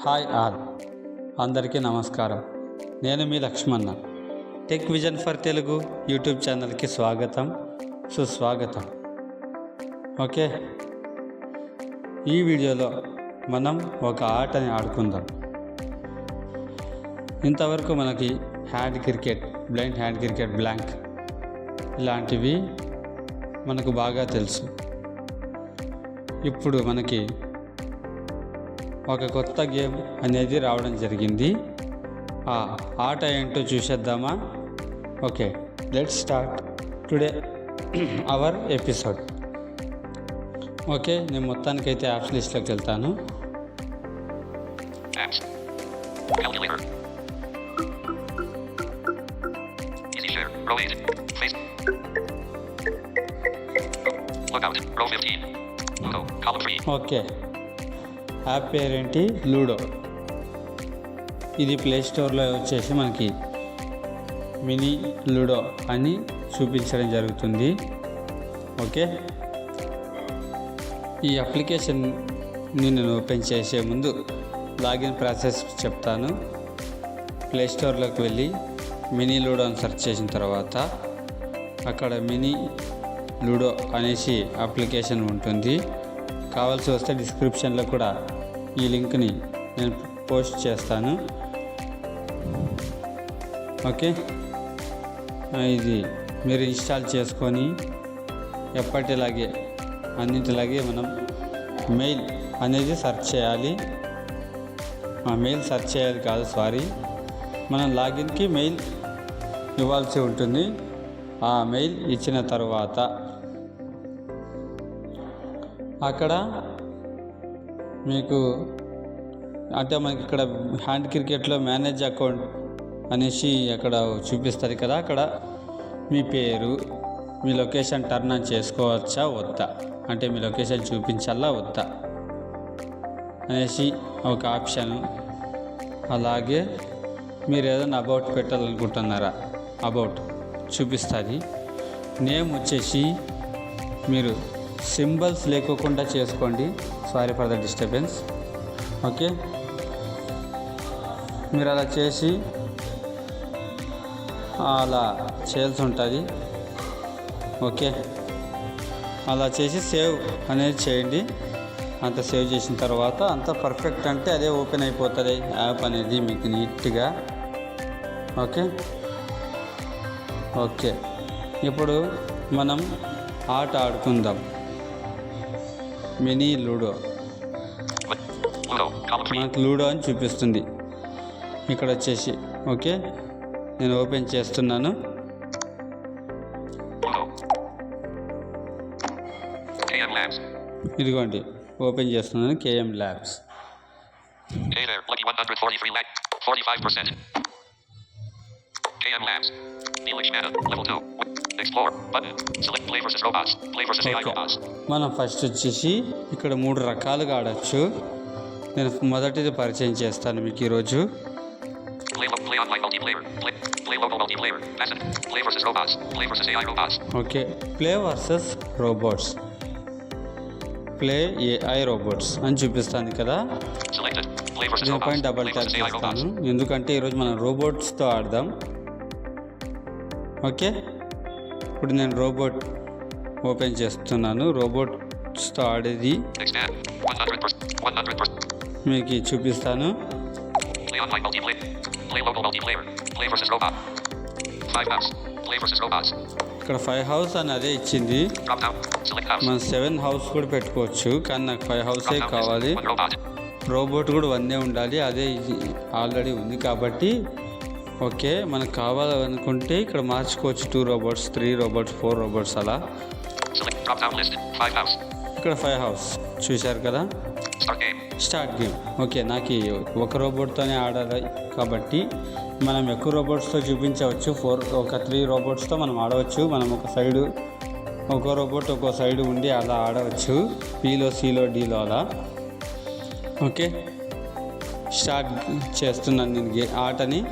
Hi all అందరికీ నమస్కారం. నేను మీ Lakshmana tech vision for Telugu YouTube ఛానల్కి స్వాగతం సుస్వాగతం. ఓకే? ఈ వీడియోలో మనం ఒక ఆటని ఆడుకుందాం. ఇంతవరకు మనకి hand cricket blind hand cricket blank ఇలాంటివి మనకు బాగా తెలుసు. ఇప్పుడు మనకి ఒక కొత్త గేమ్ అనేది రావడం జరిగింది ఆ ఆట ఏంటో చూసేద్దామా okay let start today our episode okay నేను మొత్తానికైతే యాప్స్ లిస్ట్లోకి వెళ్తాను Easy share. Row 8. Face. Lookout. Row 15. Okay. App పేరేంటి? లూడో. ఇది ప్లే స్టోర్లో వచ్చేసి మనకి మినీ లూడో అని చూపించడం జరుగుతుంది. ఓకే. ఈ అప్లికేషన్ నేను ఓపెన్ చేసే ముందు లాగిన్ ప్రాసెస్ చెప్తాను. ప్లే స్టోర్లోకి వెళ్ళి మినీ లూడో అని సెర్చ్ చేసిన తర్వాత అక్కడ మినీ లూడో అనేసి అప్లికేషన్ ఉంటుంది. కావాల్సి వస్తే డిస్క్రిప్షన్లో కూడా ఈ లింక్ని నేను పోస్ట్ చేస్తాను. ఓకే? ఇది మీరు ఇన్స్టాల్ చేసుకొని ఎప్పటిలాగే అన్నిటిలాగే మనం మెయిల్ అనేది సెర్చ్ చేయాలి. ఆ మెయిల్ సెర్చ్ చేయాలి కాదు సారీ మనం లాగిన్కి మెయిల్ ఇవ్వాల్సి ఉంటుంది. ఆ మెయిల్ ఇచ్చిన తర్వాత అక్కడ మీకు అంటే మనకి ఇక్కడ హ్యాండ్ క్రికెట్లో మేనేజ్ అకౌంట్ అనేసి అక్కడ చూపిస్తుంది కదా అక్కడ మీ పేరు మీ లొకేషన్ టర్న్ ఆన్ చేసుకోవచ్చా వద్దా? అంటే మీ లొకేషన్ చూపించాలా వద్దా? అనేసి ఒక ఆప్షన్. అలాగే మీరు ఏదైనా అబౌట్ పెట్టాలనుకుంటున్నారా? అబౌట్ చూపిస్తుంది. నేమ్ వచ్చేసి మీరు సింబల్స్ లేకోకుండా చేసుకోండి. Sorry for the disturbance okay మీరు అలా చేసి అలా చేయాల్సి ఉంటుంది. ఓకే అలా చేసి సేవ్ అనేది చేయండి. అంత సేవ్ చేసిన తర్వాత అంత పర్ఫెక్ట్ అంటే అదే ఓపెన్ అయిపోతుంది. యాప్ అనేది మీకు నీట్గా. ఓకే ఓకే ఇప్పుడు మనం ఆట ఆడుకుందాం. Mini ludo. నాకు లూడో అని చూపిస్తుంది. ఇక్కడ వచ్చేసి ఓకే? నేను ఓపెన్ చేస్తున్నాను. ఇదిగోండి ఓపెన్ చేస్తున్నాను కేఎం ల్యాబ్స్. Hey there. మనం ఫస్ట్ వచ్చేసి ఇక్కడ మూడు రకాలుగా ఆడచ్చు. నేను మొదటిది పరిచయం చేస్తాను మీకు ఈరోజు. Okay play versus robots play AI robots అని చూపిస్తాను కదా. దీనిపై డబల్ ట్యాప్ చేస్తాను. ఎందుకంటే ఈరోజు మనం రోబోట్స్తో ఆడదాం. ఓకే ఇప్పుడు నేను రోబోట్ ఓపెన్ చేస్తున్నాను. రోబోట్స్తో ఆడేది మీకు చూపిస్తాను. ఇక్కడ ఫైవ్ హౌస్ అని అదే ఇచ్చింది. మనం సెవెన్ హౌస్ కూడా పెట్టుకోవచ్చు కానీ నాకు ఫైవ్ హౌసే కావాలి. రోబోట్ కూడా వన్నే ఉండాలి అదే ఆల్రెడీ ఉంది కాబట్టి ఓకే మనకు కావాలనుకుంటే ఇక్కడ మార్చుకోవచ్చు. Two robots three robots four robots అలా. ఇక్కడ ఫైవ్ హౌస్ చూశారు కదా. స్టార్ట్ గేమ్ ఓకే నాకు ఒక రోబోట్తోనే ఆడాలి కాబట్టి మనం ఎక్కువ రోబోట్స్తో చూపించవచ్చు. ఫోర్ ఒక త్రీ రోబోట్స్తో మనం ఆడవచ్చు. మనం ఒక సైడు ఒక్కో రోబోట్ ఒక్కో సైడ్ ఉండి అలా ఆడవచ్చు. పీలో సీలో డీలో అలా. ఓకే. స్టార్ట్ చేస్తున్నాను నేను ఆటని.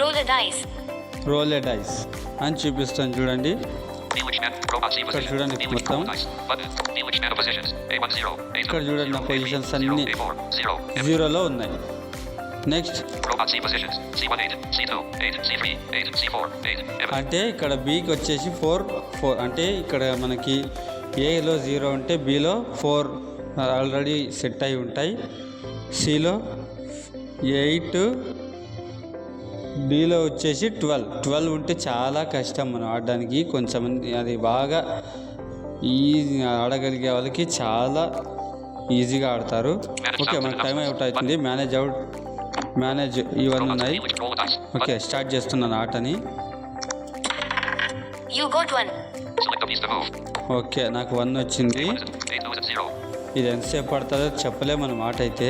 రోల్ డైస్ రోల్ డైస్ అని చూపిస్తాను చూడండి. ఇక్కడ చూడండి మొత్తం. ఇక్కడ చూడండి నా పొజిషన్స్ అన్ని జీరోలో ఉన్నాయి. నెక్స్ట్ అంటే ఇక్కడ బీకి వచ్చేసి ఫోర్ ఫోర్ అంటే ఇక్కడ మనకి ఏలో జీరో ఉంటే బీలో ఫోర్ ఆల్రెడీ సెట్ అయి ఉంటాయి. సిలో ఎయిట్ డీలో వచ్చేసి ట్వెల్వ్ ట్వెల్వ్ ఉంటే చాలా కష్టం మనం ఆడడానికి కొంచెం అది బాగా ఈజీ ఆడగలిగే వాళ్ళకి చాలా ఈజీగా ఆడతారు ఓకే మనకు టైం అవుట్ అవుతుంది మేనేజ్ అవుట్ మేనేజ్ ఇవన్నీ ఉన్నాయి. ఓకే స్టార్ట్ చేస్తున్నాను ఆటని. ఓకే నాకు వన్ వచ్చింది A1 is it. A2 is it 0. ఇది ఎంతసేపు పడుతుందో చెప్పలేము మన మాట అయితే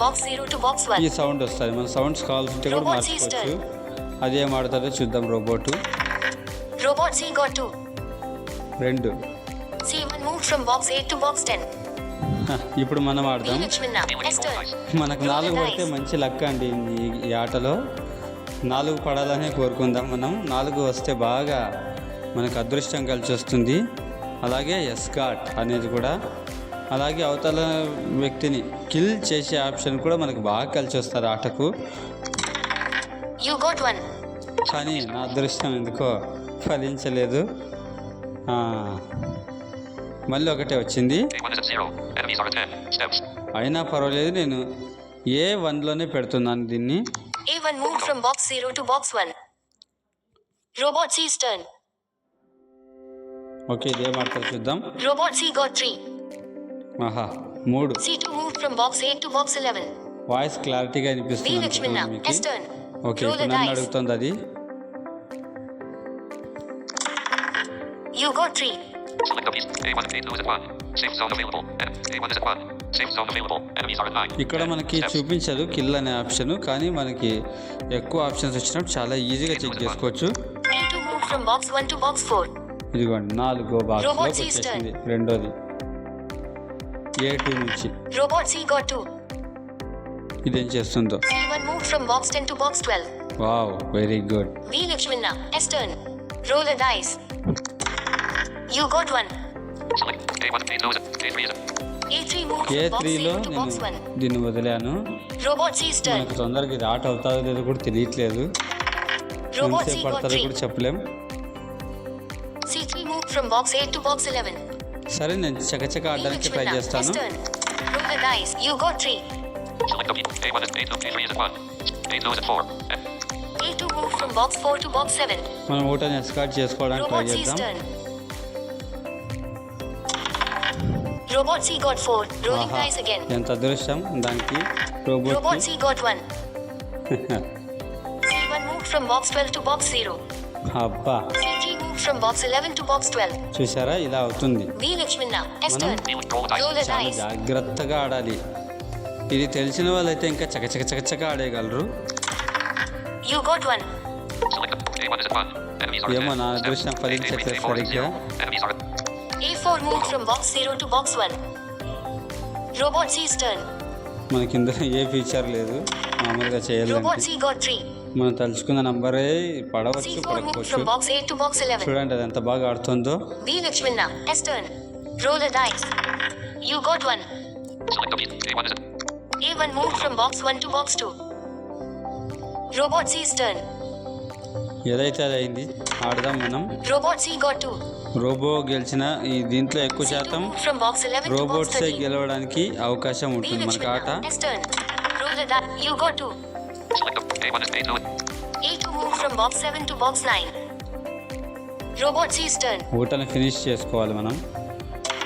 box 0 to box 1. ఈ సౌండ్ వస్తుంది మన సౌండ్స్ కావాల్సి ఉంటే కూడా మార్చుకోవచ్చు అదేం ఆడుతుందో చూద్దాం రోబోటు C got 2. రెండు C1 moved from box 8 to box 10. హ, ఇప్పుడు మనం ఆడదాం. మనకు నాలుగు పడితే. మంచి లక్ అండి ఈ ఆటలో నాలుగు పడాలనే కోరుకుందాం మనం నాలుగు వస్తే బాగా మనకు అదృష్టం కలిసి వస్తుంది అలాగే ఎస్కాట్ అనేది కూడా అలాగే అవతల వ్యక్తిని కిల్ చేసే ఆప్షన్ కూడా మనకు బాగా కలిసి వస్తుంది ఆటకు. కానీ నా అదృష్టం ఎందుకో ఫలించలేదు మళ్ళీ ఒకటే వచ్చింది A1 is at 0. Enemies are at 10. Steps. అయినా పర్వాలేదు నేను ఏ వన్లోనే పెడుతున్నాను దీన్ని A1 moved from box 0 to box 1. Robot C's turn. Okay ఇదేం ఆడతారు చూద్దాం Robot C got 3. ఆహా మూడు. C to move from box 8 to box 11 voice క్లారిటీగా అనిపిస్తుంది ఓకే ఇప్పుడు నన్ను అడుగుతుంది అది. యు గాట్ 3 ఇక్కడ మనకి చూపించదు కిల్ అనే ఆప్షన్ కానీ మనకి ఎక్కువ ఆప్షన్స్ వచ్చినప్పుడు చాలా ఈజీగా చెక్ చేసుకోవచ్చు. ఇదిగోండి నాలుగో బాక్స్ రెండోది. Moved from box 10 to box 12. Wow very good V Lakshmana. S turn. Roll a dice. You got one. Select A1 A2 is at A3 is at A3 moved A from box త్రీలో 0 to box నేను 1. దీన్ని వదిలాను. మనకు తొందరగా ఇది ఆట అవుతుందో లేదో కూడా తెలియట్లేదు Robot ఎంతసేపు 3. కూడా చెప్పలేం C3 moved from box 8 to box 11. సరే నేను చకచక ఆడడానికి ట్రై చేస్తాను turn. Roll the dice. You got 3. Select a piece. A1 is A2. A3 is at 1. A2 is at 4. En- A2 moved from box 4 to box 7. మనం ఓటని escort చేసుకోవడానికి try చేద్దాం. Robot C got 4. Rolling dice again. ఎంత అదృష్టం దానికి robot Robot C got 1. C1 moved from box 12 to box 0. అబ్బా C3 moved from box 11 to box 12. చూసారా ఇలా అవుతుంది a చాలా dice. జాగ్రత్తగా ఆడాలి ఇది తెలిసిన వాళ్ళైతే ఇంకా చకచక చకచక ఆడేయగలరు You got one. Select a- A1 is at 1. Enemies are at ఏమో 10. నా. అదృష్టం A3 ఫలించట్లేదు A4 is at సరిగ్గా 0. Enemies are at A4 moved from box 0 to box 1. Robot C's turn. మనకి ఇందులో ఏ ఫీచర్ లేదు మామూలుగా Robot చేయాలంటే C got 3. మనం తలుచుకున్న నంబర్ పడవచ్చు పడకపోవచ్చు. చూడండి అది ఎంత బాగా ఆడుతుందో. B Lakshmana test turn roll the you got 1 A one move box 1 to box 2 robot C turn ఏదైతే అది అయింది ఆడదాం మనం. రోబోట్ సి గాట్ 2 రోబో గెలిచిన ఈ దీంట్లో ఎక్కువ శాతం రోబోట్స్ గెలవడానికి అవకాశం ఉంటుంది మనకు ఆట. Lakshmana. S turn. Roll a dice. You got 2. Select a- A1 is A2. A2 moved from box 7 to box 9. Robot C's turn. ఓటని ఫినిష్ చేసుకోవాలి మనం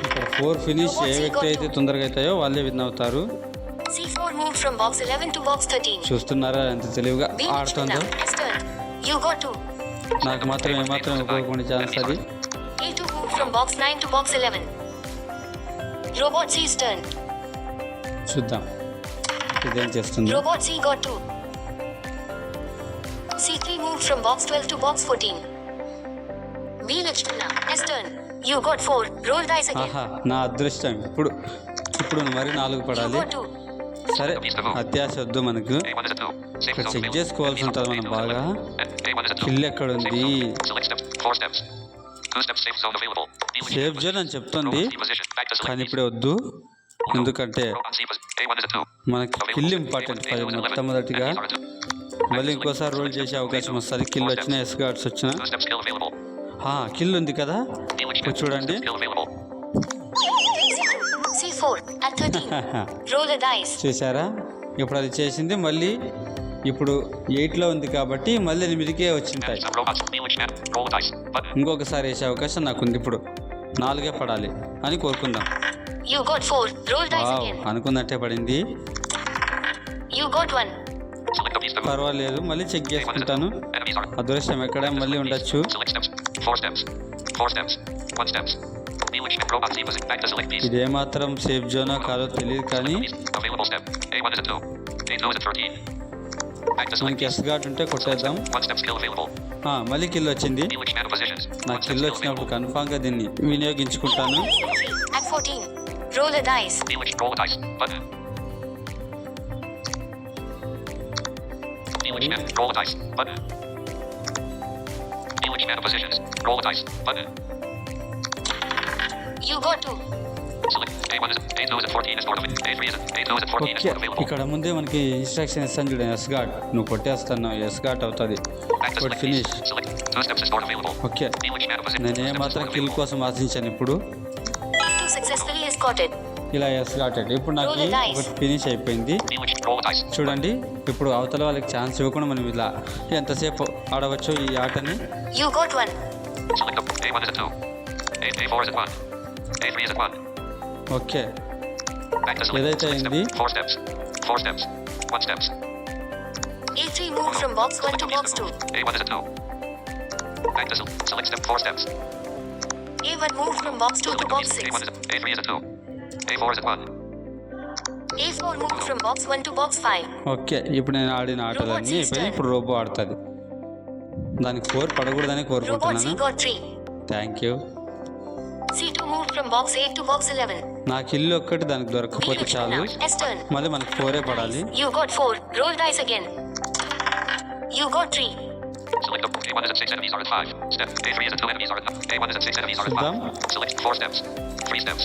ఇక్కడ ఫోర్ ఫినిష్ ఏ వ్యక్తి అయితే తొందరగా అవుతాయో వాళ్ళే విన్ అవుతారు C4 moved from box 11 to box 13. చూస్తున్నారా ఎంత తెలివిగా B ఆడుతుందో Lakshmana. S turn. You got 2. నాకు మాత్రం ఏమాత్రం ఉపయోగపడే ఛాన్స్ అది A2 moved from box 9 to box 11. Robot C's turn. చూద్దాం ఇదేం చేస్తుంది Robot C got 2. C3 moved from box 12 to box 14. B Lakshmana. S turn. You got 4. Roll dice again. ఆహా నా అదృష్టం ఇప్పుడు ఇప్పుడు మరి నాలుగు You పడాలి got 2. సరే అత్యాశ వద్దు మనకు A1 is at 2. Safe ఇక్కడ zone చెక్ available. చేసుకోవాల్సి ఉంటుంది మనం 8 బాగా A1 is at 2. కిల్ ఎక్కడ Safe ఉంది zone. Select step. Four steps. Two steps safe zone available. Dealing safe zone అని చెప్తుంది Robot C position. Back to select కానీ piece. ఇప్పుడే వద్దు ఎందుకంటే Robot C position. A1 is a two. మనకి kill important five మొట్టమొదటిగా మళ్ళీ ఇంకోసారి రోల్ చేసే అవకాశం వస్తుంది కిల్ వచ్చిన ఎస్ గార్డ్స్ వచ్చిన. కిల్ ఉంది కదా చూడండి skill available. C4 at 13. Roll a dice. చేశారా ఇప్పుడు అది చేసింది మళ్ళీ ఇప్పుడు ఎయిట్లో ఉంది కాబట్టి మళ్ళీ ఎనిమిదికే వచ్చింటాయి. Button. ఇంకొకసారి వేసే అవకాశం నాకుంది ఇప్పుడు నాలుగే పడాలి అని కోరుకుందాం You got 4. Roll dice wow again. అనుకున్నట్టే పడింది You got 1. పర్వాలేదు మళ్ళీ చెక్ చేసుకుంటాను. అదృష్టం ఎక్కడ మళ్ళీ ఉండొచ్చు. ఇది ఏ మాత్రం సేఫ్ జోనో కాదో తెలియదు కానీ మనకి ఎస్ గార్డ్ ఉంటే కొట్టేద్దాం. మళ్ళీ కిల్ వచ్చింది. నా కిల్ వచ్చినప్పుడు కన్ఫామ్గా దీన్ని వినియోగించుకుంటాను. ఇక్కడ ముందే మనకి ఇన్స్ట్రక్షన్ ఇస్తాను చూడండి. ఎస్ ఘాట్ నువ్వు కొట్టేస్తాను. ఎస్ ఘాట్ అవుతుంది. బట్ ఫినిష్ ఓకే నేను ఏమాత్రం కిల్ కోసం ఆశించాను ఇప్పుడు. ఇలా స్లాటెడ్ ఇప్పుడు నాకు ఒకటి ఫినిష్ అయిపోయింది. చూడండి ఇప్పుడు అవతల వాళ్ళకి ఛాన్స్ ఇవ్వకుండా మనం ఇలా ఎంతసేపు ఆడవచ్చు ఈ ఆటని? ఓకే. ఏదైతే అయింది? A3 move from box 1 to box 2. To box 6. A4 is a 1. A4 moved from box 1 to box 5. Okay ఇప్పుడు నేను ఆడిన ఆటలన్నీ అయిపోయి ఇప్పుడు రోబో ఆడుతుంది దానికి ఫోర్ పడకూడదని కోరుకుంటున్నాను 3. Thank you C2 moved from box 8 to box 11. నాకు ఇల్లు ఒక్కటి దానికి దొరకకపోతే చాలు. మళ్ళీ మనకి ఫోరే పడాలి You got 4. Roll dice again. You got 3. Select the A1 is a 6. Enemies are at 5. Step. A3 is a 2. Enemies are at A1 is a 6. Enemies are at Sidam. 5. Select four steps. Three steps.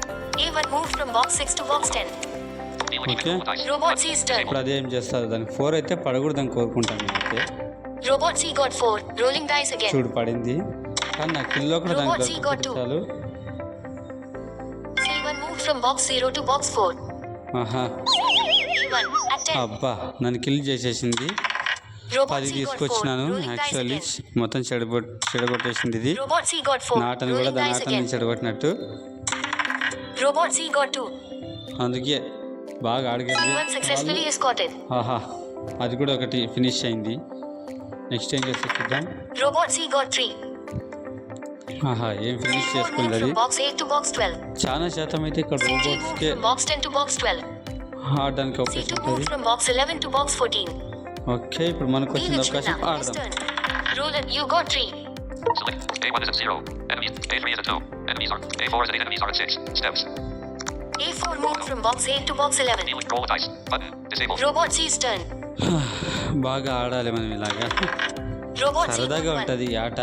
Even move from box 6 box 10 okay robot ఇప్పుడు అదేం చేస్తారు? దాని 4 అయితే పడగొడదాం కోరుకుంటాను అయితే robot C got 4 rolling చూడు పడింది. కన్న కిల్ ఒకటి బాక్స్ 0 ఆహా. అబ్బా నన్ను కిల్ చేసేసింది. పది తీసుకొచ్చినాను యాక్చువల్లీ మొత్తం చెడగొట్టేసింది ఇది. నాటను కూడా దాని ఆట నుంచి చెడగొట్టినట్టు. Robot C got 2. అందుకే బాగా C1 ఆడగలిగి successfully escorted. ఆహా అది కూడా ఒకటి ఫినిష్ అయింది నెక్స్ట్ ఏం చేస్తే చూద్దాం Robot C got 3. ఆహా ఏం ఫినిష్ A4 చేసుకుంది moved అది from box 8 to box 12. చాలా శాతం అయితే ఇక్కడ C3 moved రోబోట్స్కే from box 10 to box 12. ఆడడానికి అవకాశం C2 ఉంటుంది moved from box 11 to box 14. Okay ఇప్పుడు మనకు B వచ్చిన అవకాశం Lachmana. S ఆడదాం turn. Roll it. You got 3. Select. A1 is at 0. Enemies. A3 is at 2. Enemies are. A4 is at 8. Enemies are at 6. Steps. A4 moved from box 8 to box 11. Dealing. Roll dice. Button. Disabled. Robot C's turn. బాగా ఆడాలి మనం ఇలాగా Robot C got సరదాగా 1. ఉంటుంది ఈ ఆట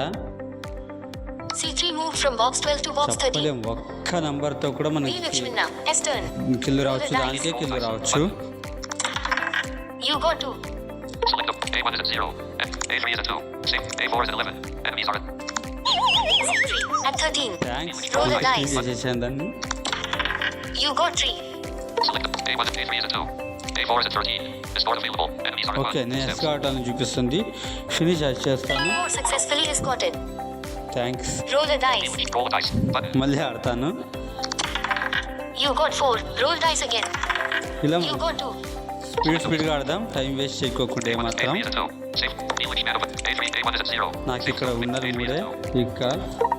C3 moved from box 12 to box 13. చెప్పలేం ఒక్క నంబర్తో కూడా B మనకి Lachmana. S turn. కిల్లు రావచ్చు దానికే కిల్లు రావచ్చు You got 2. Select the A1 is at 0. A3 is at 2. Safe. A4 is at 11. Enemies are at. C3 at 13. Thanks Roll the dice. You got 3. Select the A1 is A3 is at 2. A4 is at 13. Escort available. Enemies are okay 1. నేను. Escort అని చూపిస్తుంది finish చేస్తాను A4 successfully escorted. Thanks Roll a dice. Roll dice. Button. మళ్ళీ ఆడతాను You got 4. Roll dice again. ఇలా You got 2. Speed స్పీడ్గా ఆడదాం time waste చేయకోకుండా A1 is ఏమాత్రం A3 is at 2. Safe. English Shadow. A3, A1 is at 0. నాకు ఇక్కడ. ఉన్నది A3 is మూడే at 2. ఇంకా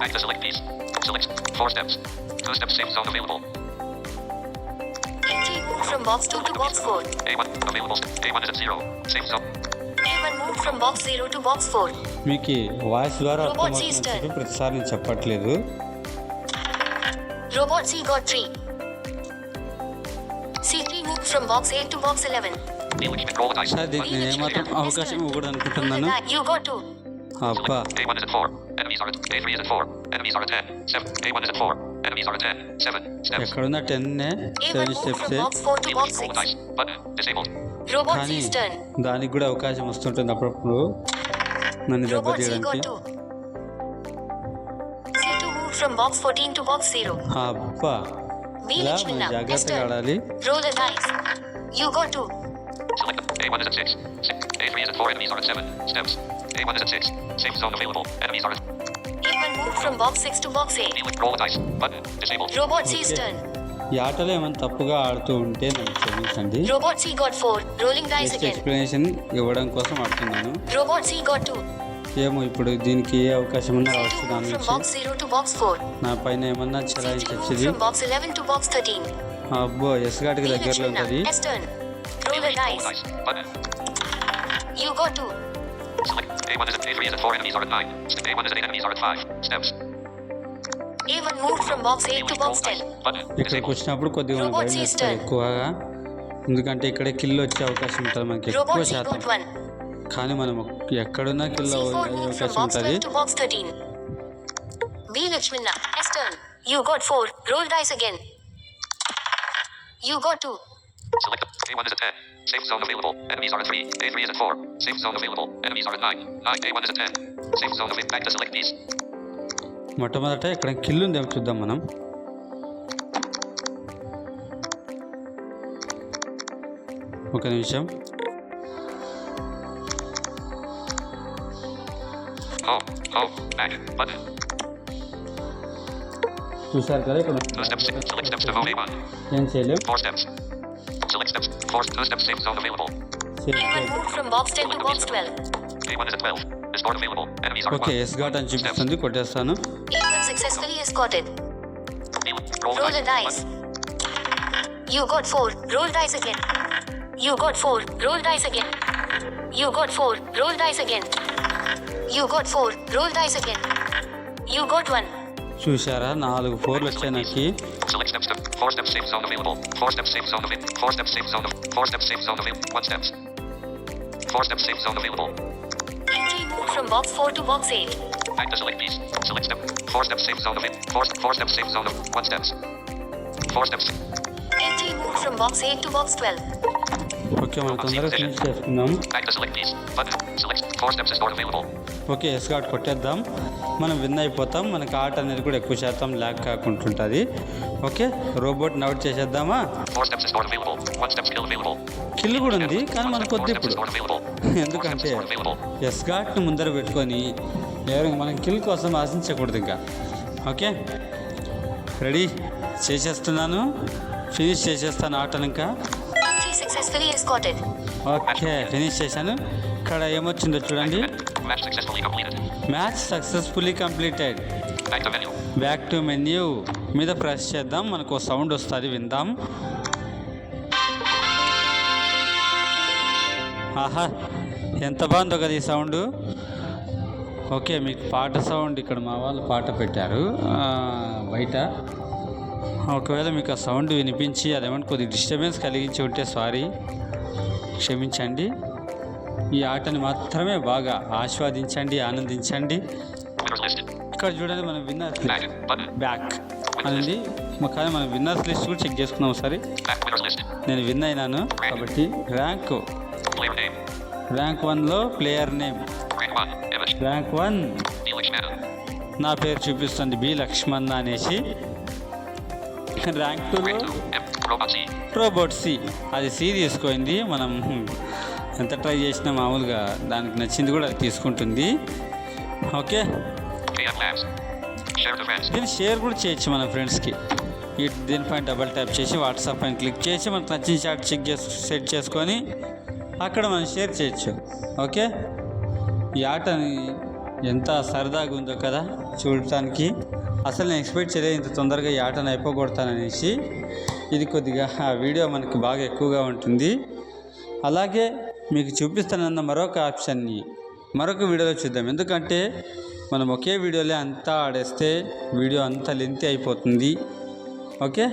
Back to select piece. Select. Four steps. Two steps safe zone available. Entry moved from box 2 to box 4. A1 available. A1 is at 0. Safe zone. A1 moved from box 0 to box 4. మీకు voice ద్వారా ప్రతిసారి చెప్పట్లేదు Robot C got 3. C3 moved from box 8 to box 11. English control dice. Sir దీనికి నేను ఏమాత్రం అవకాశం ఇవ్వకూడదు అనుకుంటున్నాను You got 2. అబ్బా Select. A1 is at 4. Enemies are at A3 is at 4. Enemies are at 10. 7. A1 is at 4. Enemies are at 10. 7. Steps. ఎక్కడున్న టెన్నే A1 seven moved steps from box 4 to box English control 6. dice. Button. Disabled. Robot కానీ C's turn. దానికి కూడా అవకాశం వస్తుంటుంది అప్పుడప్పుడు నన్ను Robot C got దెబ్బతీయడానికి 2. C2 moved from box 14 to box 0. అబ్బా B ఇలా Lakshmana. మనం జాగ్రత్తగా Esther. ఆడాలి Roll the dice. You got 2. Select. A1 is at 6. 6. A3 is at 4. Enemies are at 7. Steps. A1 is at 6. Safe zone available. Enemies are at. A1 moved from box 6 to box 8. English roll dice. Button. Disabled. Robot C's Okay. turn. ఈ ఆటలో ఏమైనా తప్పుగా ఆడుతూ ఉంటే నన్ను క్షమించండి Robot C got 4. Rolling dice just again. Explanation ఇవ్వడం కోసం ఆడుతున్నాను Robot C got 2. ఏమో ఇప్పుడు దీనికి ఏ అవకాశం ఉన్నా రావచ్చు C2 దాని నుంచి box 0 to box 4. నా పైన ఏమన్నా C3 అబ్బో ఎస్ ఘాట్కి దగ్గరలో ఉంటది. యు గో టు ఇక్కడ వచ్చినప్పుడు కొద్దిగా ఎక్కువగా. ఎందుకంటే ఇక్కడ కిల్ వచ్చే అవకాశం ఉంటుంది మనకి. ఎక్కువ శాతం. కానీ మనం ఎక్కడున్నా కిల్ అవకాశం ఉంటుంది. Four roll dice again You got 2. Select. A1 is at 10. Safe zone available. Enemies are at 3. A3 is at 4. Safe zone available. Enemies are at 9. 9. A1 is at 10. Safe zone available. Back to select piece. మొట్టమొదట ఇక్కడ kill ఉందేమో చూద్దాం మనం ఒక నిమిషం Home. Home. Back. Button. move A1. ఏం చేయలేం Four steps. Select steps. Four. Two steps. Safe zone available. Save A1 చేయలేం. moved from box 10 to box 12. A1 is at 12. Discord available. Enemies are at okay 1. Yes ghat అని Steps. చూపిస్తుంది కొట్టేస్తాను A1 successfully escorted. Roll, Roll the dice. You got 4. Roll dice again. You got 4. Roll dice again. You got 4. Roll dice again. You got 4. Roll dice again. You got 1. చూసారా నాలుగు ఫోర్లు వచ్చాయి నాకు Select steps to four steps safe zone available. Four steps safe zone available. Four steps safe zone. av- Four steps safe zone available. One steps. Four steps safe zone available. Entry moved from box 4 to box 8. Back to select piece. Select step. Four steps safe zone available. Four, four steps safe zone. av- One steps. Four steps. Entry moved from box 8 to box 12. Okay మనం తొందరగా finish చేసుకుందాం. Okay ఎస్ ఘాట్ కొట్టేద్దాం. మనం win అయిపోతాం. మనకి ఆట అనేది కూడా ఎక్కువ శాతం ల్యాక్ కాకుండా ఉంటుంది. ఓకే రోబోట్ నౌట్ చేసేద్దామా. కిల్ కూడా ఉంది కానీ మనకు వద్దు ఇప్పుడు. ఎందుకంటే. ఎస్ ముందర పెట్టుకొని ఎవరికి మనం కిల్ కోసం ఆశించకూడదు ఇంకా. ఓకే రెడీ చేసేస్తున్నాను. ఫినిష్ చేసేస్తాను ఆటను ఇంకా. Successfully escorted. ఓకే ఫినిష్ చేశాను ఇక్కడ ఏమొచ్చిందో చూడండి. Match successfully completed. Match successfully completed Back to menu. Back to menu మీద ప్రెస్ చేద్దాం. మనకు సౌండ్ వస్తుంది విందాం. ఆహా ఎంత బాగుందో కదా ఈ సౌండ్ ఓకే మీకు పాట సౌండ్ ఇక్కడ మా వాళ్ళు పాట పెట్టారు. ఆ, బయట. ఒకవేళ మీకు ఆ సౌండ్ వినిపించి అదేమన్నా కొద్దిగా డిస్టర్బెన్స్ కలిగించి ఉంటే సారీ క్షమించండి ఈ ఆటని మాత్రమే బాగా ఆస్వాదించండి ఆనందించండి. ఇక్కడ చూడండి మనం విన్నర్స్. బ్యాక్ అనేది మ- కానీ మనం విన్నర్స్ లిస్ట్ కూడా చెక్ చేసుకున్నాం ఒకసారి. నేను విన్ అయినాను కాబట్టి ర్యాంక్. ర్యాంక్ వన్లో player name Rank 1. Image. Rank one. నా పేరు చూపిస్తుంది బి లక్ష్మణ్ అనేసి ర్యాంక్ టూలో Rank 2. M. Robot C. Robot C అది సి తీసుకుంది మనం ఎంత ట్రై చేసినా మామూలుగా దానికి నచ్చింది కూడా అది తీసుకుంటుంది ఓకే. దీన్ని షేర్ కూడా చేయొచ్చు మన ఫ్రెండ్స్కి ఈ దీనిపైన డబల్ ట్యాప్ చేసి వాట్సాప్ పైన క్లిక్ చేసి మనకు నచ్చిన చాట్ చెక్ చేసి సెట్ చేసుకొని అక్కడ మనం షేర్ చేయొచ్చు ఓకే ఈ ఆటని ఎంత సరదాగా ఉందో కదా చూడటానికి అసలు నేను ఎక్స్పెక్ట్ చేయలేదు ఇంత తొందరగా ఈ ఆటను అయిపోగొడతాననేసి. ఇది కొద్దిగా ఆ వీడియో మనకి బాగా ఎక్కువగా ఉంటుంది. అలాగే మీకు చూపిస్తానన్న మరొక ఆప్షన్ని మరొక వీడియోలో చూద్దాం. ఎందుకంటే మనం ఒకే వీడియోలే అంతా ఆడేస్తే వీడియో అంతా లెంతి అయిపోతుంది. ఓకే?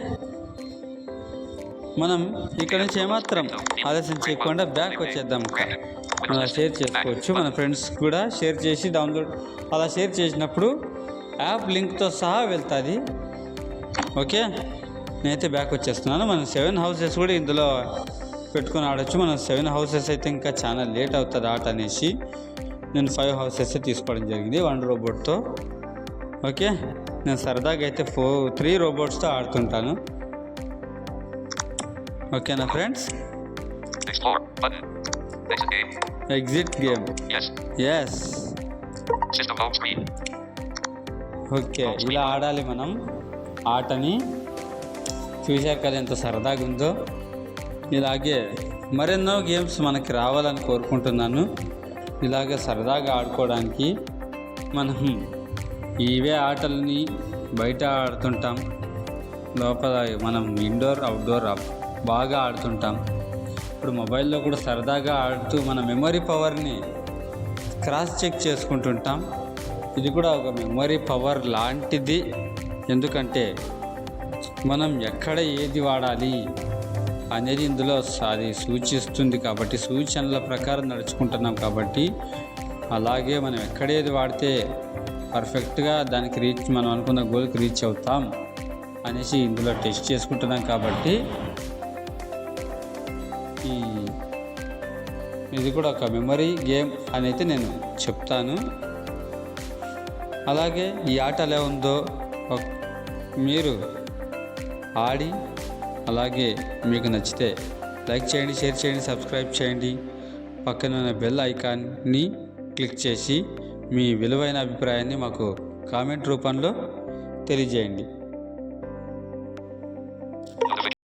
మనం ఇక్కడ నుంచి ఏమాత్రం ఆలస్యం చేయకుండా బ్యాక్ వచ్చేద్దాం. అలా షేర్ చేసుకోవచ్చు. మన ఫ్రెండ్స్ కూడా షేర్ చేసి డౌన్లోడ్ అలా షేర్ చేసినప్పుడు యాప్ లింక్తో సహా వెళ్తుంది. ఓకే? నేనైతే బ్యాక్ వచ్చేస్తున్నాను. మనం సెవెన్ హౌసెస్ కూడా ఇందులో పెట్టుకొని ఆడొచ్చు. మనం సెవెన్ హౌసెస్ అయితే ఇంకా చాలా లేట్ అవుతుంది ఆట అనేసి. నేను ఫైవ్ హౌసెస్ తీసుకోవడం జరిగింది వన్ రోబోట్తో. ఓకే? నేను సరదాగా అయితే ఫోర్ త్రీ రోబోట్స్తో ఆడుతుంటాను. ఓకేనా friends. Exit game. Yes. Okay ఇలా ఆడాలి మనం. ఆటని చూశారు కదా ఎంత సరదాగా ఉందో. ఇలాగే మరెన్నో గేమ్స్ మనకి రావాలని కోరుకుంటున్నాను. ఇలాగే సరదాగా ఆడుకోవడానికి మనం ఇవే ఆటలని బయట ఆడుతుంటాం. లోపల మనం ఇండోర్ అవుట్డోర్ బాగా ఆడుతుంటాం. ఇప్పుడు మొబైల్లో కూడా సరదాగా ఆడుతూ మన మెమరీ పవర్ని క్రాస్ చెక్ చేసుకుంటుంటాం. ఇది కూడా ఒక మెమరీ పవర్ లాంటిది. ఎందుకంటే మనం ఎక్కడ ఏది వాడాలి అనేది ఇందులో అది సూచిస్తుంది కాబట్టి సూచనల ప్రకారం నడుచుకుంటున్నాం కాబట్టి అలాగే మనం ఎక్కడ ఏది వాడితే పర్ఫెక్ట్గా దానికి రీచ్ మనం అనుకున్న గోల్కి రీచ్ అవుతాం అనేసి ఇందులో టెస్ట్ చేసుకుంటున్నాం కాబట్టి ఈ ఇది కూడా ఒక మెమరీ గేమ్ అని అయితే నేను చెప్తాను. అలాగే ఈ ఆట ఎలా ఉందో మీరు ఆడి అలాగే మీకు నచ్చితే లైక్ చేయండి షేర్ చేయండి సబ్స్క్రైబ్ చేయండి. పక్కన ఉన్న బెల్ ఐకాన్ని క్లిక్ చేసి మీ విలువైన అభిప్రాయాన్ని మాకు కామెంట్ రూపంలో తెలియజేయండి.